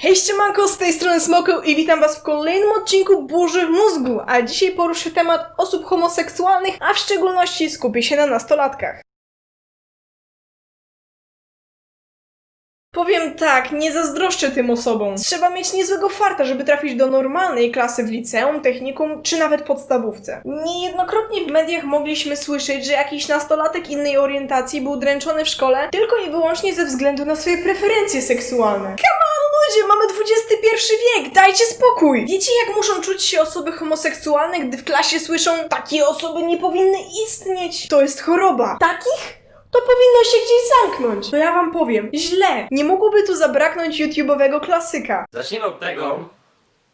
Hej, ściemanko, z tej strony Smokeł i witam was w kolejnym odcinku Burzy w mózgu, a dzisiaj poruszę temat osób homoseksualnych, a w szczególności skupię się na nastolatkach. Powiem tak, nie zazdroszczę tym osobom. Trzeba mieć niezłego farta, żeby trafić do normalnej klasy w liceum, technikum czy nawet podstawówce. Niejednokrotnie w mediach mogliśmy słyszeć, że jakiś nastolatek innej orientacji był dręczony w szkole tylko i wyłącznie ze względu na swoje preferencje seksualne. Come XXI wiek, dajcie spokój! Wiecie jak muszą czuć się osoby homoseksualne, gdy w klasie słyszą takie osoby nie powinny istnieć? To jest choroba. Takich? to powinno się gdzieś zamknąć. To ja wam powiem, źle. Nie mogłoby tu zabraknąć YouTube'owego klasyka. Zacznijmy od tego,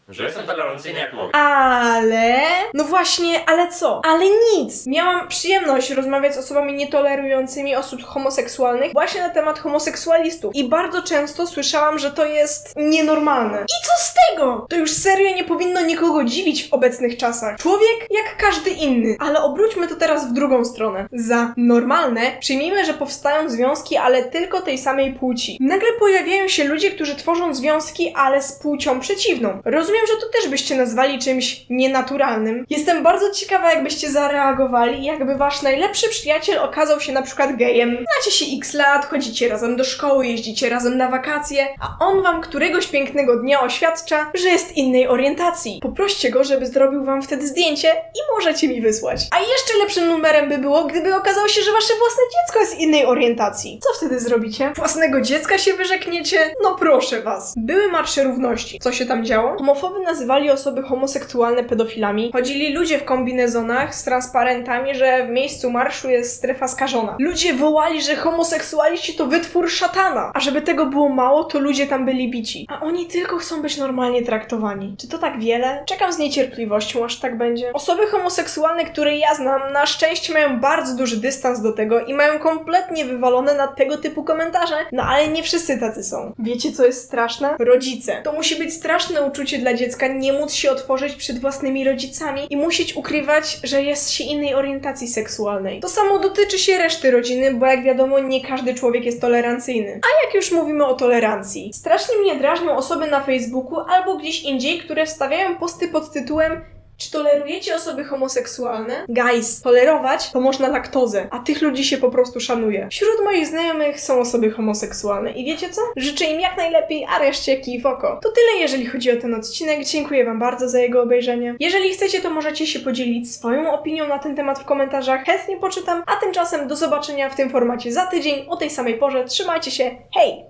że jestem tolerancyjny jak mogę. Ale... No właśnie, ale co? Ale nic. Miałam przyjemność rozmawiać z osobami nietolerującymi osób homoseksualnych właśnie na temat homoseksualistów. I bardzo często słyszałam, że to jest nienormalne. I co z tego? To już serio nie powinno nikogo dziwić w obecnych czasach. Człowiek jak każdy inny. Ale obróćmy to teraz w drugą stronę. Za normalne przyjmijmy, że powstają związki, ale tylko tej samej płci. Nagle pojawiają się ludzie, którzy tworzą związki, ale z płcią przeciwną. Rozumiem, że to też byście nazwali czymś nienaturalnym. Jestem bardzo ciekawa, jakbyście zareagowali, jakby wasz najlepszy przyjaciel okazał się na przykład gejem. Znacie się x lat, chodzicie razem do szkoły, jeździcie razem na wakacje, a on wam któregoś pięknego dnia oświadcza, że jest innej orientacji. Poproście go, żeby zrobił wam wtedy zdjęcie i możecie mi wysłać. A jeszcze lepszym numerem by było, gdyby okazało się, że wasze własne dziecko jest innej orientacji. Co wtedy zrobicie? Własnego dziecka się wyrzekniecie? No proszę was. Były marsze równości. Co się tam działo? Homofoby nazywali osoby homoseksualne pedofilami. Chodzili ludzie w kombinezonach z transparentami, że w miejscu marszu jest strefa skażona. Ludzie wołali, że homoseksualiści to wytwór szatana. A żeby tego było mało, to ludzie tam byli bici. A oni tylko chcą być normalnie traktowani. Czy to tak wiele? Czekam z niecierpliwością, aż tak będzie. Osoby homoseksualne, które ja znam, na szczęście mają bardzo duży dystans do tego i mają kompletnie wywalone na tego typu komentarze. No ale nie wszyscy tacy są. Wiecie, co jest straszne? Rodzice. To musi być straszne uczucie dziecka nie móc się otworzyć przed własnymi rodzicami i musieć ukrywać, że jest się innej orientacji seksualnej. To samo dotyczy się reszty rodziny, bo jak wiadomo, nie każdy człowiek jest tolerancyjny. A jak już mówimy o tolerancji, strasznie mnie drażnią osoby na Facebooku albo gdzieś indziej, które wstawiają posty pod tytułem czy tolerujecie osoby homoseksualne? Guys, tolerować to można laktozę, a tych ludzi się po prostu szanuje. Wśród moich znajomych są osoby homoseksualne i wiecie co? Życzę im jak najlepiej, a reszcie kij w oko. To tyle jeżeli chodzi o ten odcinek. Dziękuję wam bardzo za jego obejrzenie. Jeżeli chcecie, to możecie się podzielić swoją opinią na ten temat w komentarzach. Chętnie poczytam, a tymczasem do zobaczenia w tym formacie za tydzień o tej samej porze. Trzymajcie się. Hej!